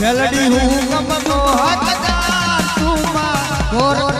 મેલડી હું ગમનો હકદાર તું માં ગોરને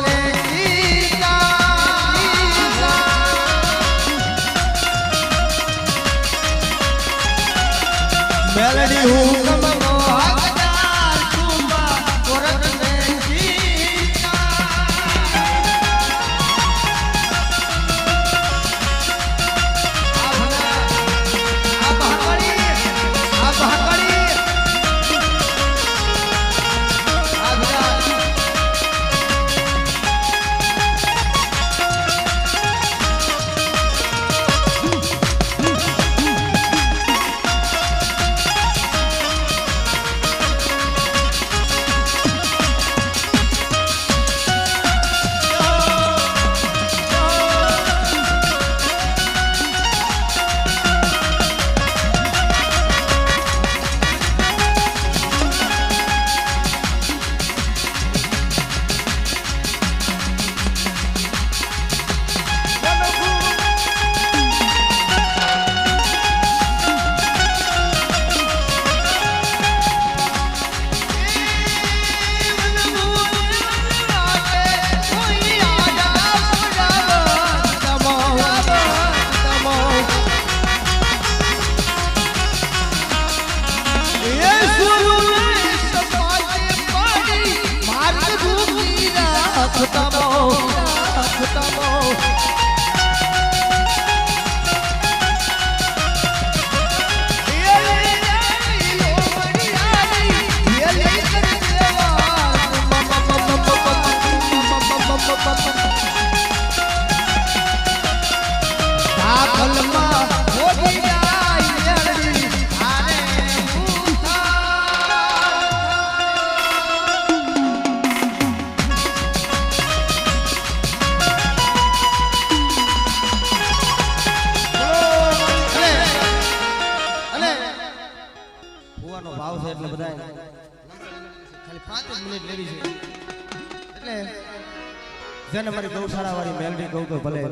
જેને મારી ગૌશાળા વાળી મેલડી કહું તો ભલે?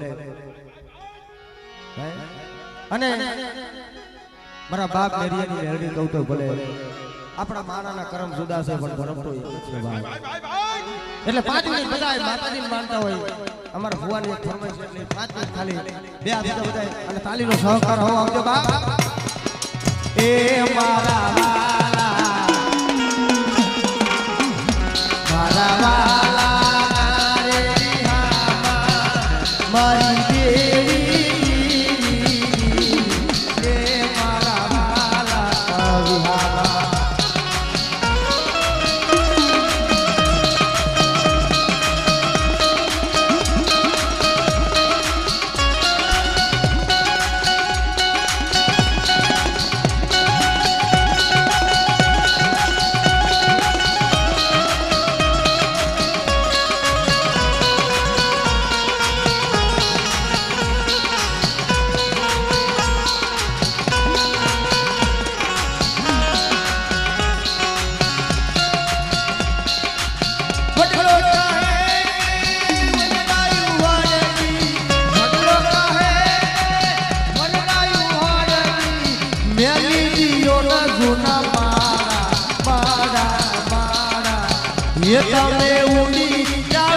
અને મારા બાપ મેરિયાની મેલડી કહું તો ભલે. આપણા માણાના કરમ જુદા છે પણ ધર્મ તો એટલે પાંચ મિનિટ બધા માતાજીને માનતા હોય. અમારા ભુવાની એક ફરમાઈશ એટલે પાંચ મિનિટ ખાલી બે બીજા બધા અને તાલીનો સહકાર હોવા આવજો બાપ. એ મારા તમે ઉડી જવાને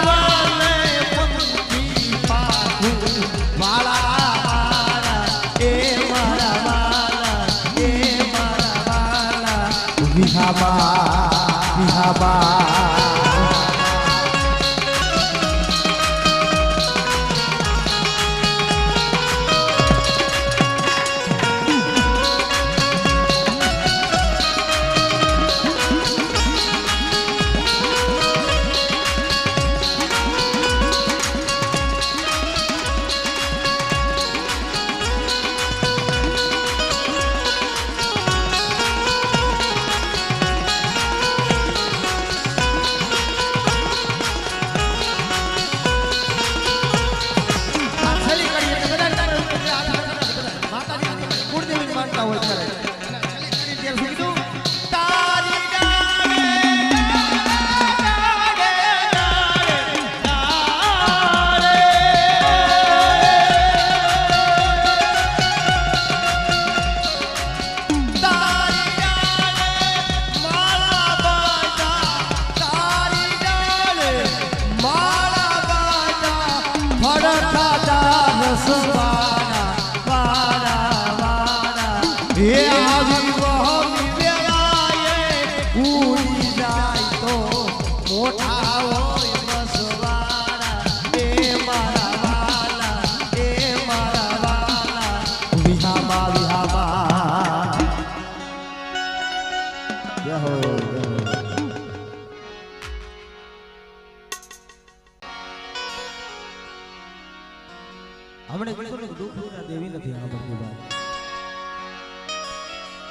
Sasa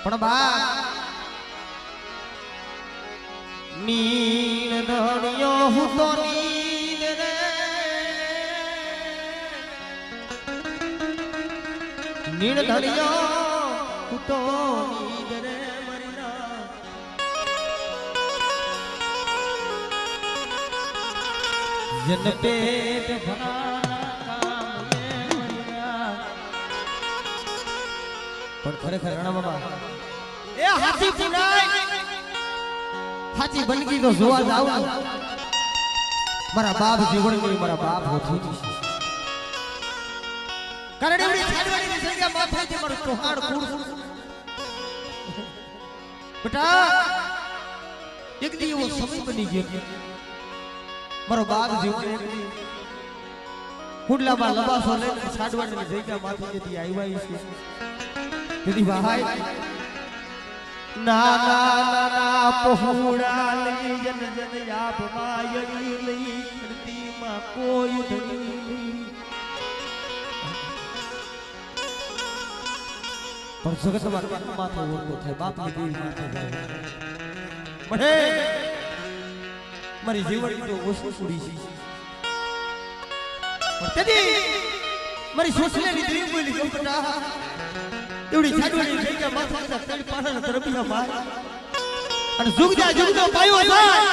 પણ બા નીલ ધણિયો હું તો નીલ રે. નીલ ધણિયો હું તો નીલ રે જન પેટ ભરાના કામ પણ ખરેખર રણા બાબા એ હાથી પુનાય હાથી બનગી તો જોવા જાવ મારા બાપ જીવણની મારા બાપ હોતી કારણ એવડી છાડવાની સંખ્યા માથે છે, મારું ચોહાડ કુડ બેટા, એક દી એવો સમય બની ગયો. મારો બાપ જીવન એક કુડલામાં લબાસો લઈને છાડવાની જગ્યા માથે જતી આવ્યા છે તેથી ભાઈ ના ના ના ના પહોળા લઈ જન જન આપ માયરી લઈ ધરતીમાં કોઈ ધણી પણ જગતમાં કેમ માથો ઓળખો થાય બાપની દેવી માથે જાય મને મારી જીવન તો ઓછું છોડી છે. પણ તેથી મારી સોસલેની દેવી બોલી ગયો એવડી છાડવાની ગયા માથા પર તળી પાછળ તરફીના ભાઈ. અને જુગજા જુગજો પાયો થાય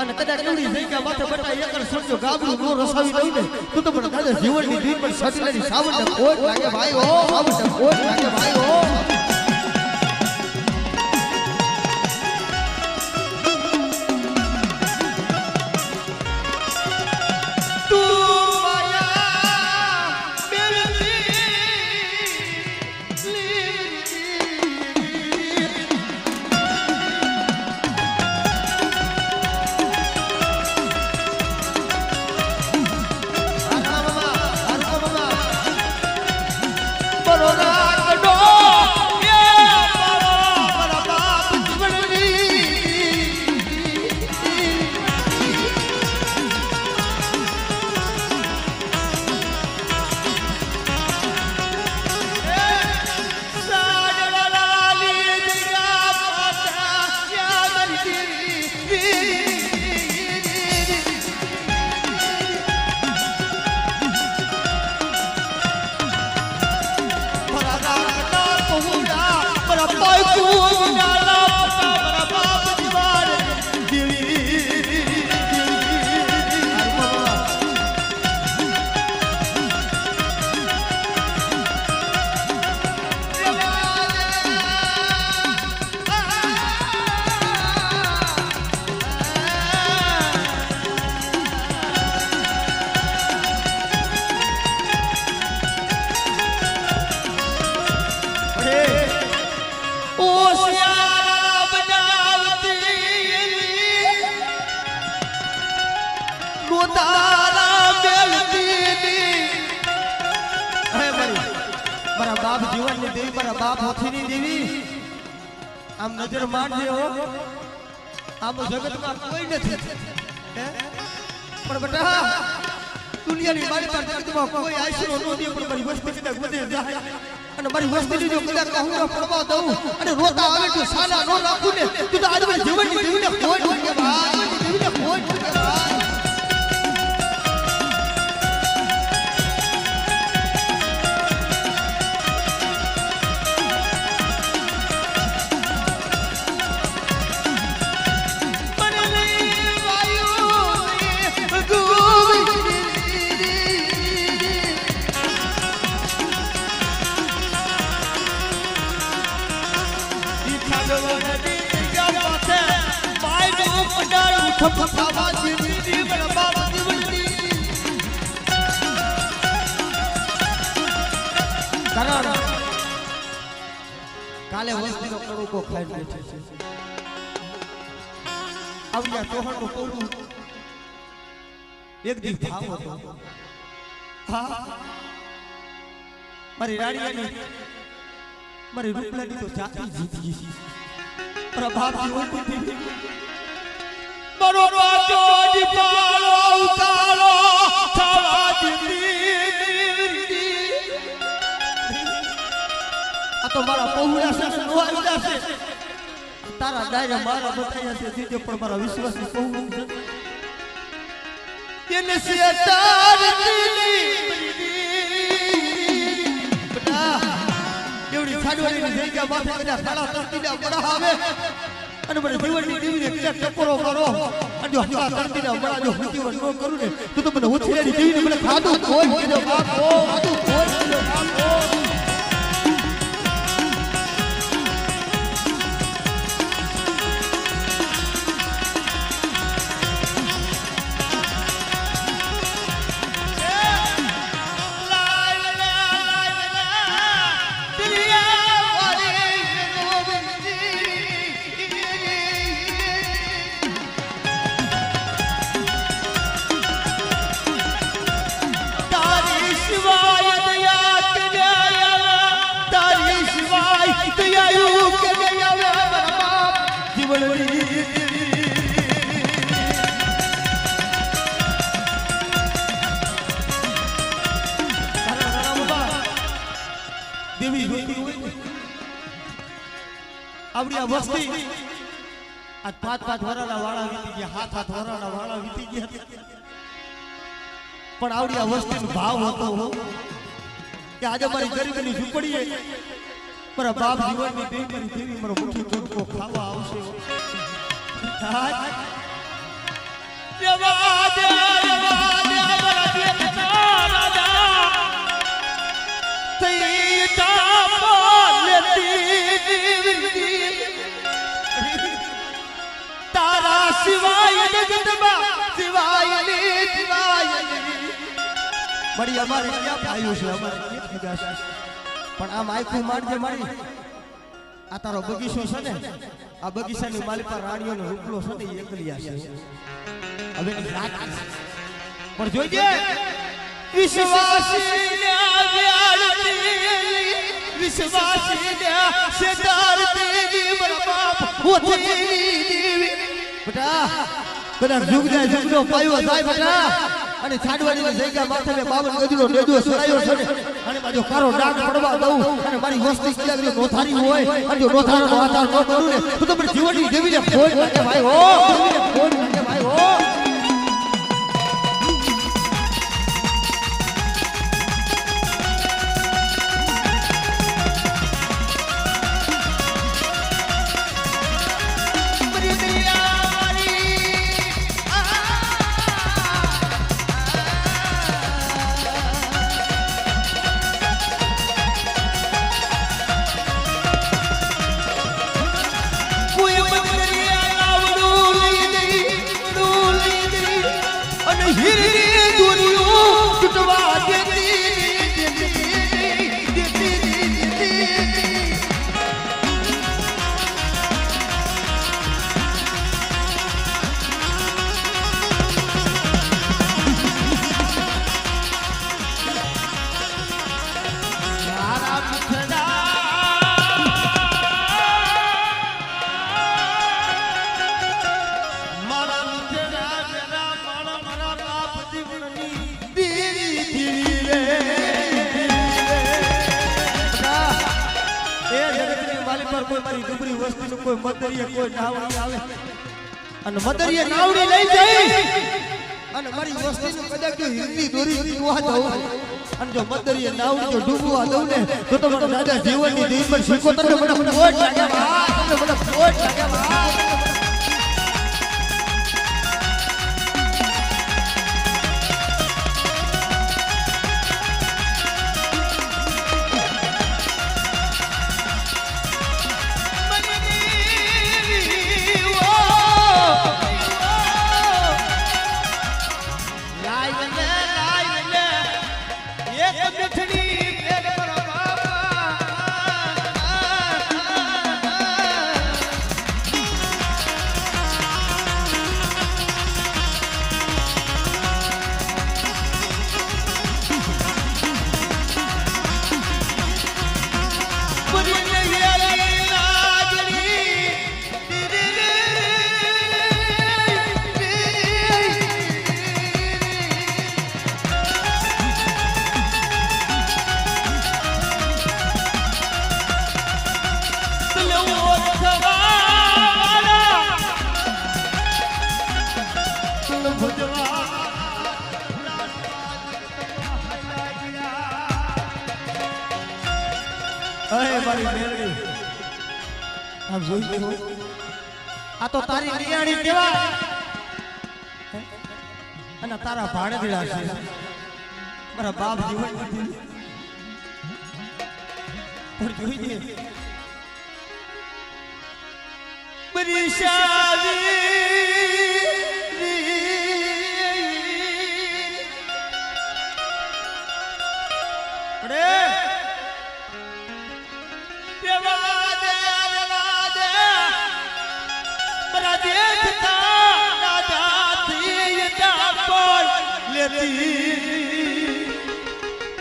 અને કદાચ એવડી જગ્યા માથે બટા એકર સમજો ગાબડું નો રસાવી દઉં ને. તો તો પણ દાદા જીવનની દીન પર સતીલાની સાવણ ખોટ લાગે ભાઈ ઓ સાવણ ખોટ લાગે ભાઈ ઓ મારા જીવનની દેવી મારા બાપ હોથીની દેવી. આમ નજર માંડજે હો. આમ જગતમાં કોઈ નથી. પણ બેટા, દુનિયાની મારી પર જગતમાં કોઈ આશરો નથી પણ મારી વસ્તી કદાચ વધે જાય. અને મારી વસ્તીની જો કદાચ ને પડવા દઉં, અને રોતા આવે તો સાલા નો રાખું ને, તું તો આજ જીવન જીવનની કારણ. કાલે વસ્તીનો કડુકો ખાઈને બેઠી છે. આવ્યા ચૌહાણનું પૌરું એક દી ભાવ હતો હા. મારી રાણીયાની મારી રૂપલાની તો જાતિ જીતી ગઈ. બાપની ઓળખી મારો બાચો દીપાલો પાળો થવા તો મારા પહોળા છે નો આવી જશે તારા ડાયરા મારા બતાયા છે, જીતે પણ મારા વિશ્વાસી પહોળું છે. એને શેતાર દિલી. બેટા એવડી છાડવાની જગ્યા માથે બધા સાડા તરતીના બડા આવે. અને મને જીવનની દેવીને કદાચ ટકોરો કરો. અને જો હમણાં તરતીના બડા જો હું જીવન ન કરું ને, તો તો મને ઉછેરી દેવીને મને ખાધું કોઈ બાપ ઓ ખાધું. આવડી આ વસ્તી આ પાંચ પાંચ વરાના વાળા વીતી ગયા, હાથ હાથ વરાના વાળા વીતી ગયા પણ આવડી આ વસ્તીનો ભાવ હતો કે આજે મારી ગરીબીની ઝૂંપડીએ મારા બાપ જીવનની મારી દેવી મારો મુઠ્ઠી ચોટકો ખાવા આવશે હો. હાય. સિવાય જગતમાં ની ની. ભેગા છે પણ આમ માયકું મારજે મારી, આ તારો બગીચો છે ને, આ બગીચાની માલી પર રાણીઓનો રૂપલો છે ને એકલિયા છે હવે. પણ જોઈજે વિશ્વાસી દેવી બેટા બધા જુગ જાય જુગનો પાયો જાય બેટા. અને છાડવાની જગ્યા માથે મે બાવન ગજરો ડેડો સરાયો છે. અને બાજુ કારો ડાક પડવા દઉં. અને મારી વસ્તી કિલાગરી જો નોથારી હોય, અને જો નોથારો આધાર ન કરું ને, તો તમે જીવનની દેવીને ફોન લાગે ભાઈ હો ફોન લાગે ભાઈ હો. મદરીએ કોઈ નાવડી આવે અને મદરીએ નાવડી લઈ જાય અને મારી વસ્તીનું કદાચ જો હિન્દી દોરી પીવા દઉં અને જો મદરીએ નાવડી જો ડૂબવા દઉં ને તો તો મારા દાદા જીવનની દીવ પર શીખો તમને મને પોટ લાગે તમને મને પોટ લાગે અરે જોઈ છો આ તો તારી નિયાણી અને તારા ભાણેજડા છે. મારા બાપ જીવન નથી. પણ જોઈ દે બરી લેતી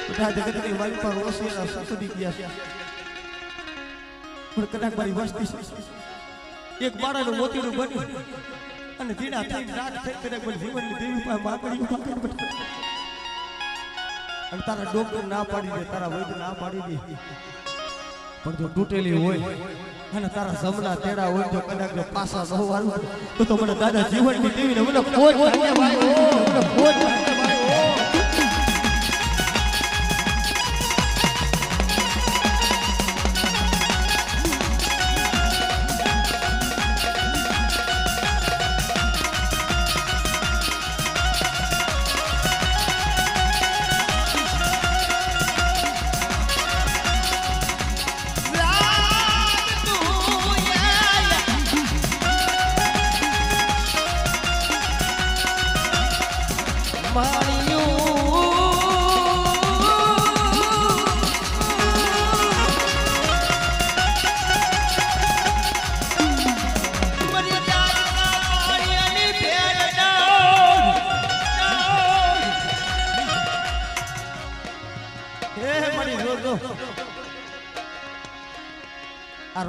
બધા જગતની વાલી પર ઓસીના સસડી ગયા છે પણ કદાચ મારી વસ્તી છે એક બાળાનું મોતીનું બન્યું અને ધીણા થઈ રાત થઈ કદાચ મારી જીવનની દેવી પાસે માગણી. અને તારા ડોક્ટર ના પાડી દે તારા વૈદ ના પાડી દે પણ જો તૂટેલી હોય અને તારા જમના તેડા હોય તો કદાચ પાસા ન વાળું તો મને દાદા જીવનની દેવીને મને મને ખોટ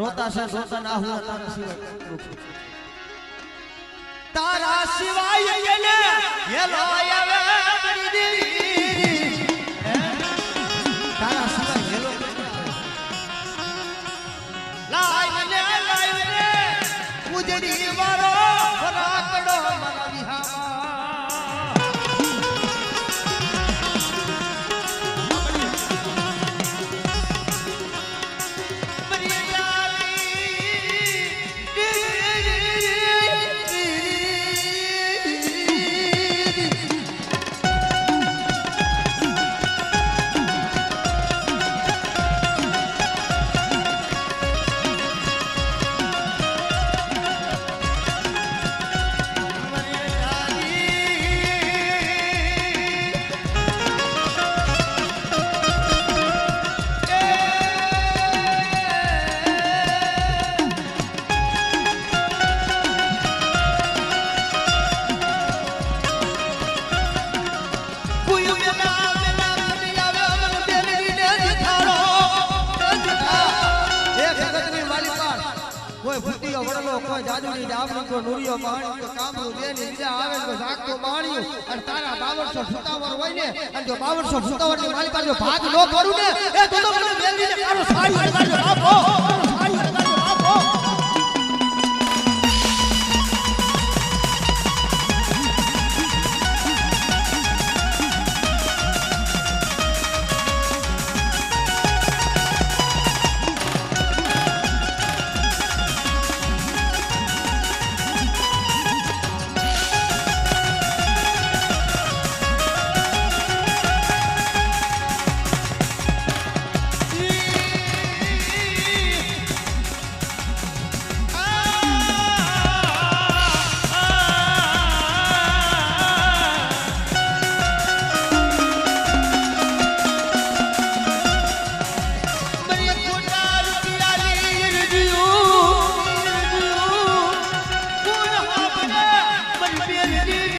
રોતા છે રોતા ના હું તારા સિવાય તારા સિવાય એને હેલો આવે મારી દેવી કોઈ ડાબરી કો નુરિયો પાણી કોઈ કામરું દેની બીજા આવે તો જાગતો માણ્યું અને તારા બાવરસો ફૂતાવર હોય ને, અને જો બાવરસો ફૂતાવરની મારી પાસે ભાગ નો કરું ને, એ તો તો મને મેલવીને તારો સાડી વળગાડજો આપો.